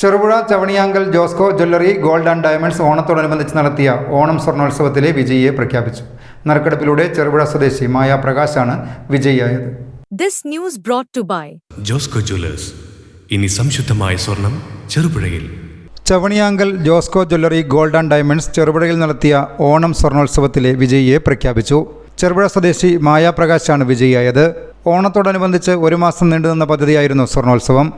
Cherupuzha Chavaniyankal Josco jewellery gold and diamonds ഓണത്തോടനുബന്ധിച്ച് നടത്തിയ ഓണം സ്വർണോത്സവത്തിലെ വിജയിയെ പ്രഖ്യാപിച്ചു. നറുക്കെടുപ്പിലൂടെ ചെറുപുഴ സ്വദേശി മായ പ്രകാശാണ് വിജയിയായത്. This news brought to by Josco jewellers ഇനി സംശുദ്ധമായ സ്വർണം ചെറുപുഴയിൽ. Chavaniyankal Josco jewellery gold and diamonds ചെറുപുഴയിൽ നടത്തിയ ഓണം സ്വർണോത്സവത്തിലെ വിജയിയെ പ്രഖ്യാപിച്ചു. ചെറുപുഴ സ്വദേശി മായാപ്രകാശാണ് വിജയിയായത്. ഓണത്തോടനുബന്ധിച്ച് ഒരു മാസം നീണ്ടുനിന്ന പദ്ധതിയായിരുന്നു സ്വർണോത്സവം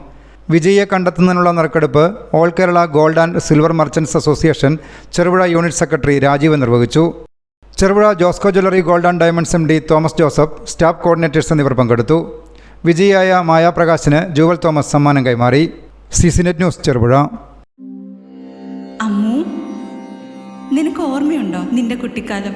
വിജയിയെ കണ്ടെത്തുന്നതിനുള്ള നറുക്കെടുപ്പ് all Kerala gold and silver merchants association Cherupuzha unit secretary Rajeev നിർവഹിച്ചു. Cherupuzha Josco jewellery gold and diamonds M D Thomas Joseph staff coordinators എന്നിവർ പങ്കെടുത്തു. വിജയിയായ മായാപ്രകാശിന് ജൂവൽ തോമസ് സമ്മാനം കൈമാറി. C C news Cherupuzha. Ammu നിനക്ക് ഓർമ്മയുണ്ടോ നിന്റെ കുട്ടിക്കാലം?